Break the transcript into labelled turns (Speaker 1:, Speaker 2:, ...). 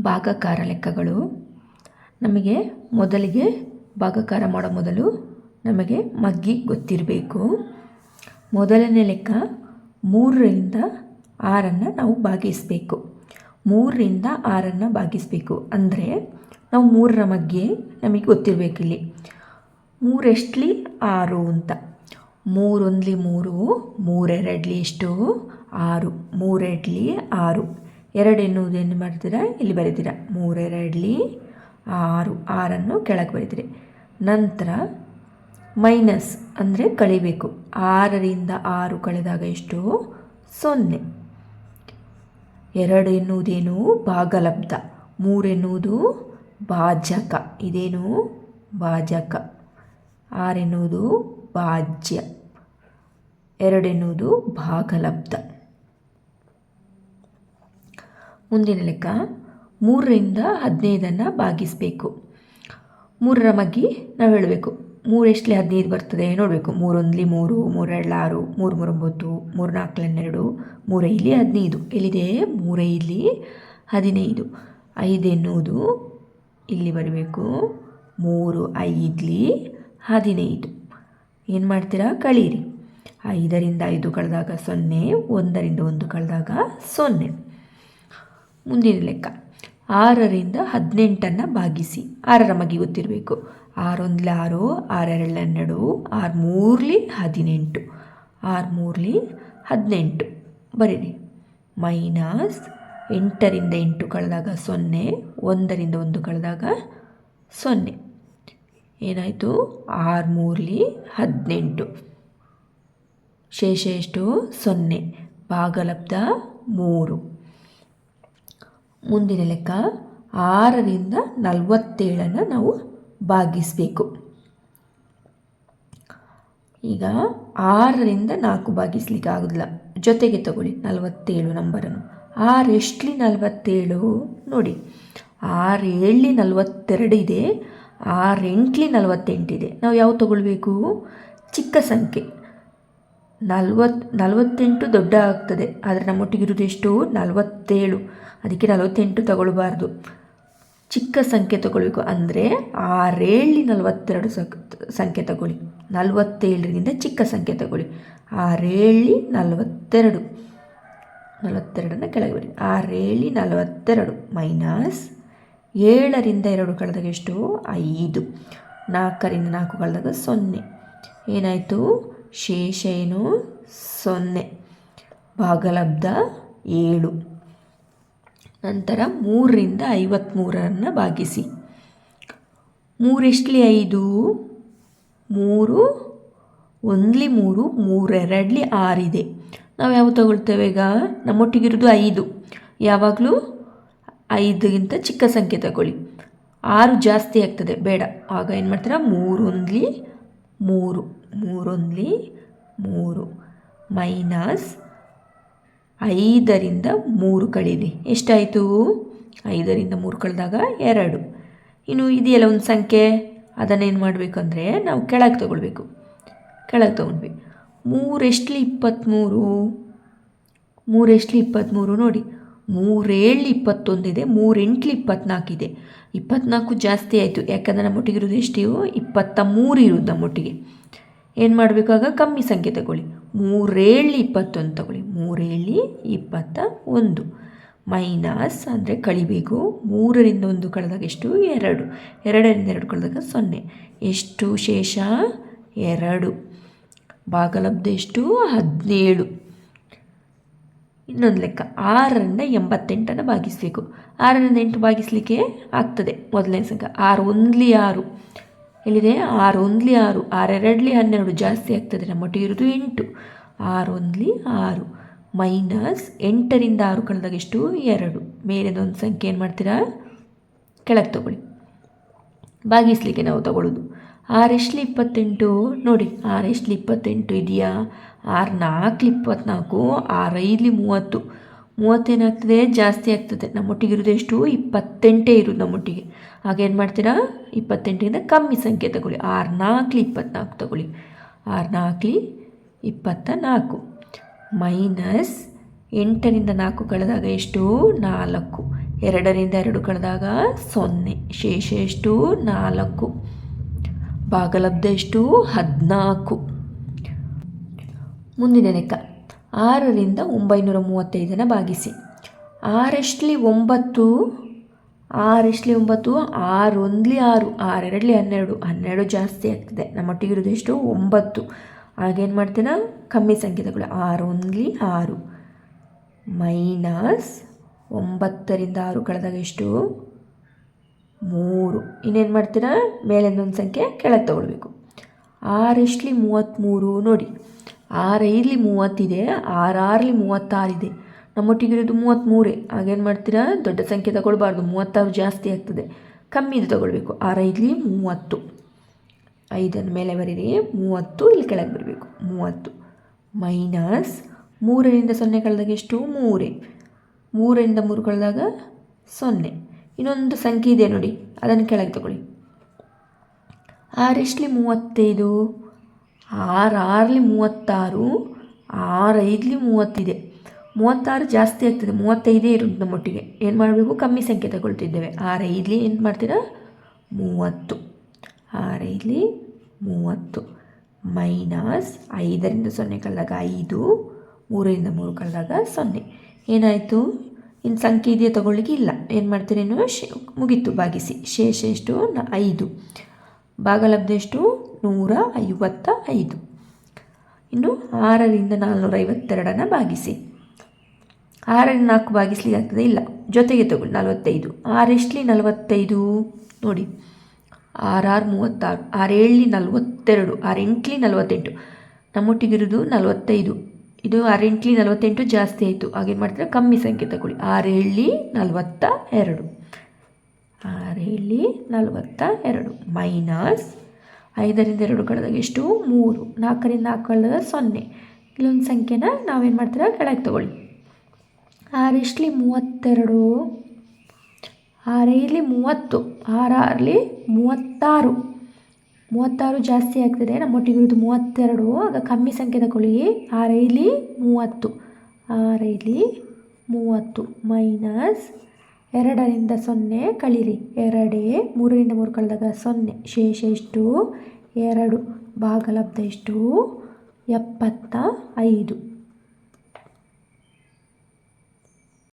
Speaker 1: ಭಾಗಕಾರ ಲೆಕ್ಕಗಳು. ನಮಗೆ ಮೊದಲಿಗೆ ಭಾಗಕಾರ ಮಾಡೋ ಮೊದಲು ನಮಗೆ ಮಗ್ಗಿ ಗೊತ್ತಿರಬೇಕು. ಮೊದಲನೇ ಲೆಕ್ಕ ಮೂರರಿಂದ ಆರನ್ನು ನಾವು ಭಾಗಿಸಬೇಕು. ಮೂರರಿಂದ ಆರನ್ನು ಭಾಗಿಸಬೇಕು. ಅಂದರೆ ನಾವು ಮೂರರ ಮಗ್ಗಿ ನಮಗೆ ಗೊತ್ತಿರಬೇಕು ಇಲ್ಲಿ. ಮೂರೆಷ್ಟಲಿ ಆರು ಅಂತ. ಮೂರೊಂದ್ಲಿ ಮೂರು, ಮೂರೆರಡ್ಲಿ ಎಷ್ಟು? ಆರು. ಮೂರೆಡ್ಲಿ ಆರು. ಎರಡು ಎನ್ನುವುದು ಏನು ಮಾಡ್ತೀರಾ ಇಲ್ಲಿ ಬರೀತೀರಾ ಮೂರೆರಡಲಿ ಆರು, ಆರನ್ನು ಕೆಳಗೆ ಬರೀತೀರಿ ನಂತರ ಮೈನಸ್ ಅಂದರೆ ಕಳಿಬೇಕು. ಆರರಿಂದ ಆರು ಕಳೆದಾಗ ಎಷ್ಟು? ಸೊನ್ನೆ. ಎರಡು ಎನ್ನುವುದೇನು? ಭಾಗಲಬ್ಧ. ಮೂರೆನ್ನುವುದು ಭಾಜಕ. ಇದೇನು? ಭಾಜಕ. ಆರೆನ್ನುವುದು ಭಾಜ್ಯ. ಎರಡೆನ್ನುವುದು ಭಾಗಲಬ್ಧ. ಮುಂದಿನ ಲೆಕ್ಕ ಮೂರರಿಂದ ಹದಿನೈದನ್ನು ಭಾಗಿಸಬೇಕು. ಮೂರರ ಮಗ್ಗಿ ನಾವು ಹೇಳಬೇಕು. ಮೂರೆಷ್ಟಲಿ ಹದಿನೈದು ಬರ್ತದೆ ನೋಡಬೇಕು. ಮೂರೊಂದ್ಲಿ ಮೂರು ಮೂರೆರಡು ಆರು, ಮೂರು ಮೂರೊಂಬತ್ತು ಮೂರು ನಾಲ್ಕು ಹನ್ನೆರಡು ಮೂರೈಲಿ ಹದಿನೈದು. ಎಲ್ಲಿದೆ? ಮೂರೈಲಿ ಹದಿನೈದು. ಐದು ಎನ್ನುವುದು ಇಲ್ಲಿ ಬರಬೇಕು. ಮೂರು ಐದ್ಲಿ ಹದಿನೈದು. ಏನು ಮಾಡ್ತೀರಾ? ಕಳೀರಿ. ಐದರಿಂದ ಐದು ಕಳೆದಾಗ ಸೊನ್ನೆ, ಒಂದರಿಂದ ಒಂದು ಕಳೆದಾಗ ಸೊನ್ನೆ. ಮುಂದಿನ ಲೆಕ್ಕ. ಆರರಿಂದ ಹದಿನೆಂಟನ್ನು ಭಾಗಿಸಿ. ಆರರ ಮಗಿ ಗೊತ್ತಿರಬೇಕು. ಆರೊಂದ್ಲಿ ಆರು ಆರೆರಡು ಹನ್ನೆರಡು ಆರು ಮೂರ್ಲಿ ಹದಿನೆಂಟು. ಆರು ಮೂರ್ಲಿ ಹದಿನೆಂಟು. ಬರೀರಿ. ಮೈನಸ್ ಎಂಟರಿಂದ ಎಂಟು ಕಳೆದಾಗ ಸೊನ್ನೆ, ಒಂದರಿಂದ ಒಂದು ಕಳೆದಾಗ ಸೊನ್ನೆ. ಏನಾಯಿತು? ಆರು ಮೂರ್ಲಿ ಹದಿನೆಂಟು. ಶೇಷ ಎಷ್ಟು? ಸೊನ್ನೆ. ಭಾಗಲಬ್ಧ ಮೂರು. ಮುಂದಿನ ಲೆಕ್ಕ ಆರರಿಂದ ನಲವತ್ತೇಳನ್ನು ನಾವು ಭಾಗಿಸಬೇಕು. ಈಗ ಆರರಿಂದ ನಾಲ್ಕು ಭಾಗಿಸ್ಲಿಕ್ಕೆ ಆಗೋದಿಲ್ಲ. ಜೊತೆಗೆ ತಗೊಳ್ಳಿ ನಲವತ್ತೇಳು ನಂಬರನ್ನು. ಆರು ಎಷ್ಟಲಿ ನಲವತ್ತೇಳು? ನೋಡಿ, ಆರು ಏಳಲಿ ನಲವತ್ತೆರಡು ಇದೆ, ಆರು ನಲವತ್ತೆಂಟಿದೆ ನಾವು ಯಾವ ತಗೊಳ್ಬೇಕು? ಚಿಕ್ಕ ಸಂಖ್ಯೆ. ನಲ್ವತ್ತು ನಲವತ್ತೆಂಟು ದೊಡ್ಡ ಆಗ್ತದೆ. ಆದರೆ ನಮ್ಮೊಟ್ಟಿಗಿರೋದು ಎಷ್ಟು? ನಲವತ್ತೇಳು. ಅದಕ್ಕೆ ನಲವತ್ತೆಂಟು ತಗೊಳ್ಬಾರ್ದು. ಚಿಕ್ಕ ಸಂಖ್ಯೆ ತಗೊಳ್ಬೇಕು ಅಂದರೆ ಆರೇಳಿ ನಲವತ್ತೆರಡು ಸಂಖ್ಯೆ ತಗೊಳ್ಳಿ. ನಲವತ್ತೇಳರಿಂದ ಚಿಕ್ಕ ಸಂಖ್ಯೆ ತಗೊಳ್ಳಿ. ಆರೇಳಿ ನಲವತ್ತೆರಡು. ನಲವತ್ತೆರಡನ್ನು ಕೆಳಗೆ ಬರಿ ಆರೇಳಿ ನಲವತ್ತೆರಡು ಮೈನಸ್ ಏಳರಿಂದ ಎರಡು ಕಳೆದಾಗ ಎಷ್ಟು? ಐದು. ನಾಲ್ಕರಿಂದ ನಾಲ್ಕು ಕಳೆದಾಗ ಸೊನ್ನೆ. ಏನಾಯಿತು? ಶೇಷ ಏನು ಸೊನ್ನೆ, ಭಾಗಲಬ್ಧ ಏಳು. ನಂತರ ಮೂರರಿಂದ ಐವತ್ತ್ಮೂರನ್ನು ಭಾಗಿಸಿ. ಮೂರೆಷ್ಟಲಿ ಐದು? ಮೂರು, ಒಂದ್ಲಿ ಮೂರು, ಮೂರೆರಡಲಿ ಆರಿದೆ. ನಾವು ಯಾವ ತಗೊಳ್ತೇವೆ ಈಗ? ನಮ್ಮೊಟ್ಟಿಗಿರೋದು ಐದು. ಯಾವಾಗಲೂ ಐದಗಿಂತ ಚಿಕ್ಕ ಸಂಖ್ಯೆ ತಗೊಳ್ಳಿ. ಆರು ಜಾಸ್ತಿ ಆಗ್ತದೆ, ಬೇಡ. ಆಗ ಏನು ಮಾಡ್ತೀರಾ ಮೂರೊಂದ್ಲಿ ಮೂರು. ಮೂರೊಂದ್ಲಿ ಮೂರು. ಮೈನಸ್ ಐದರಿಂದ ಮೂರು ಕಳೀಲಿ. ಎಷ್ಟಾಯಿತು? ಐದರಿಂದ ಮೂರು ಕಳೆದಾಗ ಎರಡು. ಇನ್ನು ಇದೆಯಲ್ಲ ಒಂದು ಸಂಖ್ಯೆ? ಅದನ್ನೇನು ಮಾಡಬೇಕಂದ್ರೆ ನಾವು ಕೆಳಗೆ ತೊಗೊಳ್ಬೇಕು. ಕೆಳಗೆ ತೊಗೊಂಡ್ವಿ. ಮೂರೆಷ್ಟ್ಲಿ ಇಪ್ಪತ್ತ್ಮೂರು? ಮೂರೆಷ್ಟ್ಲಿ ಇಪ್ಪತ್ತ್ಮೂರು ನೋಡಿ. ಮೂರೇಳು ಇಪ್ಪತ್ತೊಂದಿದೆ, ಮೂರೆಂಟ್ಲಿ ಇಪ್ಪತ್ತ್ನಾಲ್ಕಿದೆ ಇಪ್ಪತ್ನಾಲ್ಕು ಜಾಸ್ತಿ ಆಯಿತು. ಯಾಕಂದರೆ ನಮ್ಮೊಟ್ಟಿಗಿರೋದು ಎಷ್ಟು? ಇಪ್ಪತ್ತ ಮೂರು ಇರೋದು ನಮ್ಮೊಟ್ಟಿಗೆ ಏನು ಮಾಡಬೇಕಾಗ? ಕಮ್ಮಿ ಸಂಖ್ಯೆ ತಗೊಳ್ಳಿ. ಮೂರೇಳಿ ಇಪ್ಪತ್ತೊಂದು ತಗೊಳ್ಳಿ. ಮೂರೇಳಿ ಇಪ್ಪತ್ತ ಒಂದು ಮೈನಸ್ ಅಂದರೆ ಕಳಿಬೇಕು. ಮೂರರಿಂದ ಒಂದು ಕಳೆದಾಗ ಎಷ್ಟು? ಎರಡು. ಎರಡರಿಂದ ಎರಡು ಕಳೆದಾಗ ಸೊನ್ನೆ. ಎಷ್ಟು ಶೇಷ? ಎರಡು. ಭಾಗಲಬ್ಧ ಎಷ್ಟು? ಹದಿನೇಳು. ಇನ್ನೊಂದು ಲೆಕ್ಕ. ಆರರಿಂದ ಎಂಬತ್ತೆಂಟನ್ನು ಭಾಗಿಸಬೇಕು. ಆರರಿಂದ ಎಂಟು ಭಾಗಿಸಲಿಕ್ಕೆ ಆಗ್ತದೆ ಮೊದಲನೇ ಸಂಖ್ಯೆ. ಆರು, ಒಂದ್ಲಿ ಆರು. ಎಲ್ಲಿದೆ? ಆರು ಒಂದ್ಲಿ ಆರು. ಆರೆರಡ್ಲಿ ಹನ್ನೆರಡು ಜಾಸ್ತಿ ಆಗ್ತದೆ. ನಮ್ಮೊಟ್ಟಿಗೆ ಇರೋದು ಎಂಟು. ಆರು ಒಂದ್ಲಿ ಆರು. ಮೈನಸ್ ಎಂಟರಿಂದ ಆರು ಕಳೆದಾಗ ಎಷ್ಟು? ಎರಡು. ಮೇಲೆದೊಂದು ಸಂಖ್ಯೆ ಏನು ಮಾಡ್ತೀರಾ? ಕೆಳಗೆ ತಗೊಳ್ಳಿ. ಭಾಗಿಸ್ಲಿಕ್ಕೆ ನಾವು ತಗೊಳ್ಳೋದು ಆರೆಷ್ಟಲಿ ಇಪ್ಪತ್ತೆಂಟು? ನೋಡಿ, ಆರೆಷ್ಟಲಿ ಇಪ್ಪತ್ತೆಂಟು ಇದೆಯಾ? ಆರು ನಾಲ್ಕು ಇಪ್ಪತ್ನಾಲ್ಕು, ಆರೈದಲಿ ಮೂವತ್ತು. ಮೂವತ್ತೇನಾಗ್ತದೆ ಜಾಸ್ತಿ ಆಗ್ತದೆ. ನಮ್ಮೊಟ್ಟಿಗೆ ಇರೋದು ಎಷ್ಟು? ಇಪ್ಪತ್ತೆಂಟೇ ಇರೋದು ನಮ್ಮೊಟ್ಟಿಗೆ. ಆಗೇನು ಮಾಡ್ತೀರಾ? ಇಪ್ಪತ್ತೆಂಟಿಂದ ಕಮ್ಮಿ ಸಂಖ್ಯೆ ತಗೊಳ್ಳಿ. ಆರು ನಾಲ್ಕು ಇಪ್ಪತ್ನಾಲ್ಕು ತಗೊಳ್ಳಿ. ಆರು ನಾಲ್ಕು ಇಪ್ಪತ್ತ ನಾಲ್ಕು ಮೈನಸ್ ಎಂಟರಿಂದ ನಾಲ್ಕು ಕಳೆದಾಗ ಎಷ್ಟು? ನಾಲ್ಕು. ಎರಡರಿಂದ ಎರಡು ಕಳೆದಾಗ ಸೊನ್ನೆ. ಶೇಷ ಎಷ್ಟು? ನಾಲ್ಕು. ಭಾಗಲಬ್ಧ ಎಷ್ಟು? ಹದಿನಾಲ್ಕು. ಮುಂದಿನ ಲೆಕ್ಕ. ಆರರಿಂದ ಒಂಬೈನೂರ ಮೂವತ್ತೈದನ್ನು ಭಾಗಿಸಿ. ಆರೆಷ್ಟಲಿ ಒಂಬತ್ತು ಆರೆಷ್ಟಲಿ ಒಂಬತ್ತು, ಆರೊಂದ್ಲಿ ಆರು, ಆರೆರಡಲಿ ಹನ್ನೆರಡು ಹನ್ನೆರಡು ಜಾಸ್ತಿ ಆಗ್ತದೆ. ನಮ್ಮೊಟ್ಟಿಗಿರೋದು ಎಷ್ಟು? ಒಂಬತ್ತು. ಆಗೇನು ಮಾಡ್ತೀನ? ಕಮ್ಮಿ ಸಂಖ್ಯೆಗಳು ಆರೊಂದ್ಲಿ ಆರು ಮೈನಸ್ ಒಂಬತ್ತರಿಂದ ಆರು ಕಳೆದಾಗ ಎಷ್ಟು? ಮೂರು. ಇನ್ನೇನು ಮಾಡ್ತೀರಾ ಮೇಲಿಂದೊಂದು ಸಂಖ್ಯೆ ಕೆಳಗೆ ತಗೊಳ್ಬೇಕು. ಆರೆಷ್ಟಲಿ ಮೂವತ್ತ್ಮೂರು ನೋಡಿ. ಆರೈದಲಿ ಮೂವತ್ತಿದೆ ಆರಾರಲಿ ಮೂವತ್ತಾರಿದೆ. ನಮ್ಮೊಟ್ಟಿಗಿರೋದು ಮೂವತ್ತ್ಮೂರೇ ಆಗೇನು ಮಾಡ್ತೀರಾ? ದೊಡ್ಡ ಸಂಖ್ಯೆ ತಗೊಳ್ಬಾರ್ದು. ಮೂವತ್ತಾರು ಜಾಸ್ತಿ ಆಗ್ತದೆ. ಕಮ್ಮಿದು ತಗೊಳ್ಬೇಕು. ಆರೈದಲಿ ಮೂವತ್ತು. ಐದರ ಮೇಲೆ ಬರೀರಿ. ಮೂವತ್ತು, ಇಲ್ಲಿ ಕೆಳಗೆ ಬರಬೇಕು. ಮೂವತ್ತು. ಮೈನಸ್ ಮೂರರಿಂದ ಸೊನ್ನೆ ಕಳೆದಾಗ ಎಷ್ಟು? ಮೂರೇ. ಮೂರರಿಂದ ಮೂರು ಕಳೆದಾಗ ಸೊನ್ನೆ. ಇನ್ನೊಂದು ಸಂಖ್ಯೆ ಇದೆ ನೋಡಿ. ಅದನ್ನು ಕೆಳಗೆ ತಗೊಳ್ಳಿ. ಆರೆಷ್ಟಲಿ ಮೂವತ್ತೈದು? ಆರು ಆರಲಿ ಮೂವತ್ತಾರು, ಆರು ಐದಲಿ ಮೂವತ್ತಿದೆ. ಮೂವತ್ತಾರು ಜಾಸ್ತಿ ಆಗ್ತದೆ, ಮೂವತ್ತೈದೇ ನಮ್ಮ ನಮ್ಮೊಟ್ಟಿಗೆ. ಏನು ಮಾಡಬೇಕು? ಕಮ್ಮಿ ಸಂಖ್ಯೆ ತಗೊಳ್ತಿದ್ದೇವೆ. ಆರು ಐದಲಿ ಏನು ಮಾಡ್ತೀರಾ? ಮೂವತ್ತು. ಆರು ಐದಲಿ ಮೂವತ್ತು. ಮೈನಸ್ ಐದರಿಂದ ಸೊನ್ನೆ ಕಳೆದಾಗ ಐದು, ಮೂರರಿಂದ ಮೂರು ಕಳೆದಾಗ ಸೊನ್ನೆ. ಏನಾಯಿತು? ಇನ್ನು ಸಂಖ್ಯೆ ಇದೆಯಾ ತಗೊಳ್ಳಿಕ್ಕೆ ಇಲ್ಲ. ಏನು ಮಾಡ್ತೀರೇನು ಶೇ ಮುಗೀತು, ಭಾಗಿಸಿ. ಶೇಷ ಎಷ್ಟು? ಐದು. ಭಾಗಲಬ್ಧ ಎಷ್ಟು? ನೂರ ಐವತ್ತ ಐದು. ಇನ್ನು ಆರರಿಂದ ನಾಲ್ನೂರ ಐವತ್ತೆರಡನ್ನು ಭಾಗಿಸಿ. ಆರರಿಂದ ನಾಲ್ಕು ಭಾಗಿಸ್ಲಿಕ್ಕೆ ಆಗ್ತದೆ, ಇಲ್ಲ. ಜೊತೆಗೆ ತಗೊಳ್ಳಿ, ನಲವತ್ತೈದು. ಆರೆಷ್ಟಲಿ ನಲವತ್ತೈದು? ನೋಡಿ. ಆರಾರು ಮೂವತ್ತಾರು, ಆರೇಳಲಿ ನಲವತ್ತೆರಡು, ಆರೆಂಟ್ಲಿ ನಲವತ್ತೆಂಟು. ನಮ್ಮೊಟ್ಟಿಗಿರೋದು ನಲವತ್ತೈದು. ಇದು ಆರೆಂಟ್ಲಿ ನಲವತ್ತೆಂಟು ಜಾಸ್ತಿ ಆಯಿತು. ಹಾಗೇನು ಮಾಡ್ತಾರೆ? ಕಮ್ಮಿ ಸಂಖ್ಯೆ ತಗೊಳ್ಳಿ. ಆರೇಳಲಿ ನಲವತ್ತ ಎರಡು. ಆರೇಳಿ ನಲವತ್ತ ಎರಡು. ಮೈನಸ್ ಐದರಿಂದ ಎರಡು ಕಳೆದಾಗ ಎಷ್ಟು? ಮೂರು. ನಾಲ್ಕರಿಂದ ನಾಲ್ಕು ಕಳೆದಾಗ ಸೊನ್ನೆ. ಇಲ್ಲೊಂದು ಸಂಖ್ಯೆನ ನಾವೇನು ಮಾಡ್ತೀರ? ಕೆಳಗೆ ತಗೊಳ್ಳಿ. ಆರೆಷ್ಟಲಿ ಮೂವತ್ತೆರಡು. ಆರೈಲಿ ಮೂವತ್ತು. ಆರಾರಲಿ ಮೂವತ್ತಾರು. ಮೂವತ್ತಾರು ಜಾಸ್ತಿ ಆಗ್ತದೆ. ನಮ್ಮೊಟ್ಟಿಗಿರೋದು ಮೂವತ್ತೆರಡು. ಆಗ ಕಮ್ಮಿ ಸಂಖ್ಯೆ ತಗೊಳ್ಳಿ. ಆರೈಲಿ ಮೂವತ್ತು. ಆರೈಲಿ ಮೂವತ್ತು. ಮೈನಸ್ ಎರಡರಿಂದ ಸೊನ್ನೆ ಕಳೀರಿ. ಎರಡೇ, ಮೂರರಿಂದ ಮೂರು ಕಳೆದಾಗ ಸೊನ್ನೆ. ಶೇಷ ಎಷ್ಟು? ಎರಡು. ಭಾಗಲಬ್ಧ ಎಷ್ಟು? ಎಪ್ಪತ್ತ ಐದು.